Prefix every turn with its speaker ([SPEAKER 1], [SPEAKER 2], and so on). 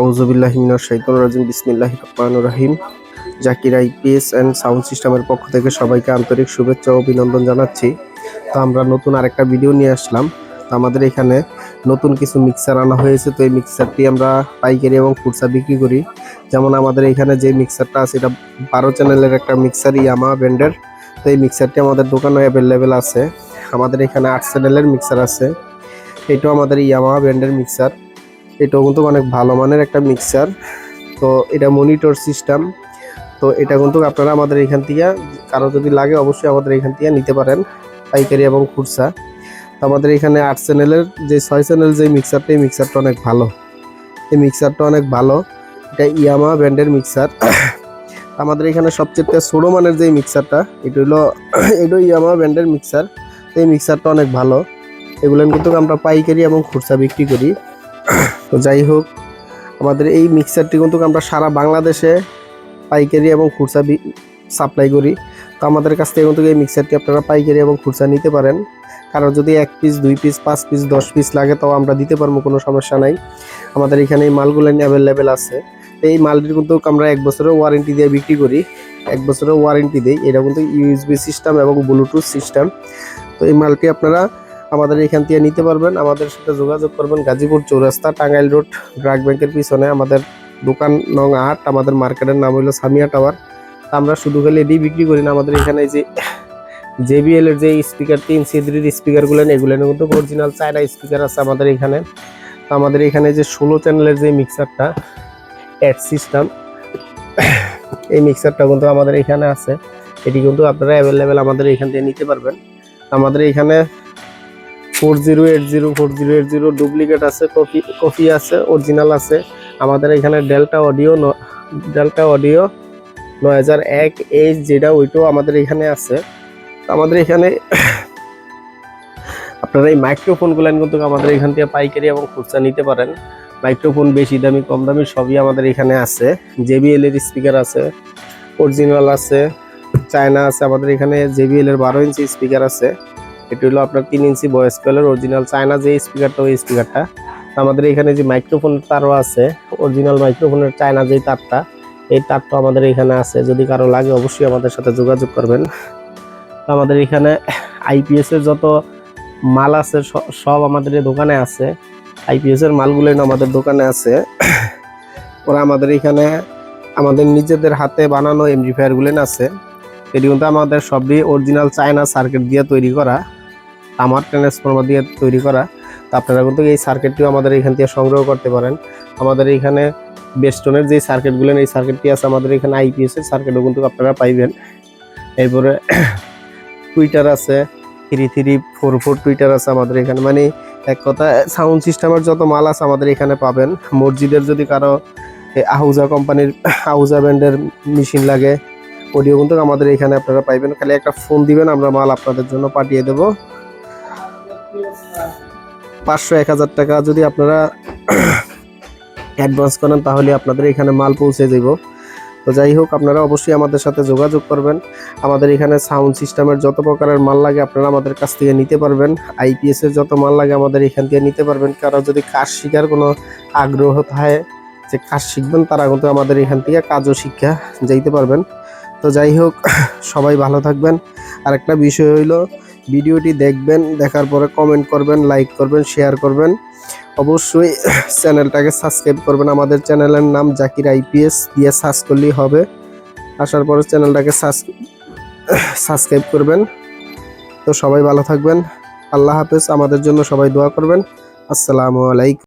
[SPEAKER 1] আউজুবিল্লাহিমিনার শৈতন রাজিম বিসমিল্লাহ রহমান রাহিম। জাকির আইপিএস অ্যান্ড সাউন্ড সিস্টেমের পক্ষ থেকে সবাইকে আন্তরিক শুভেচ্ছা ও অভিনন্দন জানাচ্ছি। তো আমরা নতুন আরেকটা ভিডিও নিয়ে আসলাম। তো আমাদের এখানে নতুন কিছু মিক্সার আনা হয়েছে। তো এই মিক্সারটি আমরা পাইকারি এবং খুচরা বিক্রি করি। যেমন আমাদের এখানে যে মিক্সারটা আছে, এটা বারো চ্যানেলের একটা মিক্সার ইয়ামা ব্র্যান্ডের তো এই মিক্সারটি আমাদের দোকানে অ্যাভেলেবেল আছে। আমাদের এখানে আট চ্যানেলের মিক্সার আছে। এটাও আমাদের ইয়ামা ব্র্যান্ডের মিক্সার এটাও কিন্তু অনেক ভালো মানের একটা মিক্সার তো এটা মনিটর সিস্টেম তো এটা কিন্তু আপনারা আমাদের এখান থেকে, কারও যদি লাগে অবশ্যই আমাদের এখান থেকে নিতে পারেন, পাইকারি এবং খুরসা তো আমাদের এখানে আট চ্যানেলের যে ছয় চ্যানেল যে মিক্সারটা এই মিক্সারটা অনেক ভালো। এই মিক্সারটা অনেক ভালো। এটা ইয়ামা ব্র্যান্ডের মিক্সার আমাদের এখানে সবচেয়ে ছোটো মানের যে মিক্সারটা এটা হলো, এটা ইয়ামা ব্র্যান্ডের মিক্সার এই মিক্সারটা অনেক ভালো। এগুলো কিন্তু আমরা পাইকারি এবং খুরসা বিক্রি করি। তো যাই হোক, আমাদের এই মিক্সারটি কিন্তু আমরা সারা বাংলাদেশে পাইকারি এবং খুচরা সাপ্লাই করি। তো আমাদের কাছ থেকে কিন্তু এই মিক্সারটি আপনারা পাইকারি এবং খুচরা নিতে পারেন। কারও যদি এক পিস দুই পিস পাঁচ পিস দশ পিস লাগে, তাও আমরা দিতে পারব, কোনো সমস্যা নাই। আমাদের এখানে এই মালগুলো অ্যাভেলেবেল আছে। এই মালটির কিন্তু আমরা এক বছরের ওয়ারেন্টি দিয়ে বিক্রি করি। এক বছরের ওয়ারেন্টি দিই। এটা কিন্তু ইউএসবি সিস্টেম এবং ব্লুটুথ সিস্টেম তো এই মালটি আপনারা আমাদের এখান থেকে নিতে পারবেন। আমাদের সাথে যোগাযোগ করবেন গাজীপুর চৌরাস্তা, টাঙ্গাইল রোড ব্রাক ব্যাংকের পিছনে। আমাদের দোকান নং আট, আমাদের মার্কেটের নাম হলো সামিয়া টাওয়ার। আমরা শুধু খালি এটি বিক্রি করি না, আমাদের এখানে যে জেবিএল এর যে স্পিকার, তিন সিদ্রির স্পিকারগুলো এগুলো কিন্তু অরিজিনাল চায়না স্পিকার আছে আমাদের এখানে। আমাদের এখানে যে ষোলো চ্যানেলের যে মিক্সারটা অ্যাড সিস্টেম এই মিক্সারটা কিন্তু আমাদের এখানে আছে। এটি কিন্তু আপনারা অ্যাভেলেবেল আমাদের এখান থেকে নিতে পারবেন। আমাদের এখানে four zero eight zero four zero eight zero duplicate আছে কপি কপি আছে অরিজিনাল আছে। আমাদের এখানে ডেল্টা অডিও ডেল্টা অডিও নয় হাজার এক এইচ যেটা ওইটাও আমাদের এখানে আছে। আমাদের এখানে আপনারা এই মাইক্রোফোনগুলো কিন্তু আমাদের এখান থেকে পাইকারি এবং খুচরা নিতে পারেন। মাইক্রোফোন বেশি দামি, কম দামি সবই আমাদের এখানে আছে। জেবিএল এর স্পিকার আছে অরিজিনাল আছে চায়না আছে, আমাদের এখানে জেবিএল এর বারো ইঞ্চি স্পিকার আছে। এটা হলো আপনার তিন ইঞ্চি ভয়েস কয়েলের অরিজিনাল চায়না যে স্পিকারটা ওই স্পিকারটা আমাদের এখানে যে মাইক্রোফোনের তারও আছে অরিজিনাল মাইক্রোফোনের চায়না যে তারটা, এই তারটা আমাদের এখানে আছে। যদি কারও লাগে অবশ্যই আমাদের সাথে যোগাযোগ করবেন। আমাদের এখানে আইপিএস এর যত মাল আছে সব আমাদের দোকানে আছে। আইপিএস এর মালগুলো আমাদের দোকানে আছে। ওরা আমাদের এখানে আমাদের নিজেদের হাতে বানানো এমডিফায়ারগুলো আছে। এটি কিন্তু আমাদের সবই অরিজিনাল চায়না সার্কিট দিয়ে তৈরি করা। আমার ট্রান্সফর্মার দিয়ে তৈরি করা, তো আপনারা কিন্তু এই সার্কিটটিও আমাদের এখান থেকে সংগ্রহ করতে পারেন। আমাদের এখানে বেস্টনের যে সার্কিটগুলো এই সার্কিটটি আছে আমাদের এখানে আইপিএস এর সার্কিটও কিন্তু আপনারা পাইবেন। এরপরে টুইটার আছে three three four four tweeter আছে আমাদের এখানে। মানে এক কথা সাউন্ড সিস্টেমের যত মাল আছে আমাদের এখানে পাবেন। মসজিদের যদি কারও আহুজা কোম্পানির আহুজা ব্র্যান্ডের মেশিন লাগে অডিও কিন্তু আমাদের এখানে আপনারা পাইবেন। খালি একটা ফোন দিবেন, আমরা মাল আপনাদের জন্য পাঠিয়ে দেব। পাঁচশো, এক হাজার টাকা যদি আপনারা অ্যাডভান্স করেন, তাহলে আপনাদের এখানে মাল পৌঁছে যাব তো যাই হোক, আপনারা অবশ্যই আমাদের সাথে যোগাযোগ করবেন। আমাদের এখানে সাউন্ড সিস্টেমের যত প্রকারের মাল লাগে, আপনারা আমাদের কাছ থেকে নিতে পারবেন। আইপিএস এর যত মাল লাগে, আমাদের এখান থেকে নিতে পারবেন। কারও যদি কাজ শেখার কোনো আগ্রহ থাকে, যে কাজ শিখবেন, তারা কিন্তু আমাদের এখান থেকে কাজও শিক্ষা যাইতে পারবেন। তো যাই হোক, সবাই ভালো থাকবেন। আরেকটা বিষয় হইল ভিডিওটি দেখবেন, দেখার পরে কমেন্ট করবেন লাইক করবেন শেয়ার করবেন। অবশ্যই চ্যানেলটাকে সাবস্ক্রাইব করবেন। আমাদের চ্যানেলের নাম জাকির আইপিএস দিয়ে সার্চ করলেই হবে। আসার পরে চ্যানেলটাকে সাবস্ক্রাইব করবেন। তো সবাই ভালো থাকবেন। আল্লাহ হাফেজ। আমাদের জন্য সবাই দোয়া করবেন। আসসালামু আলাইকুম।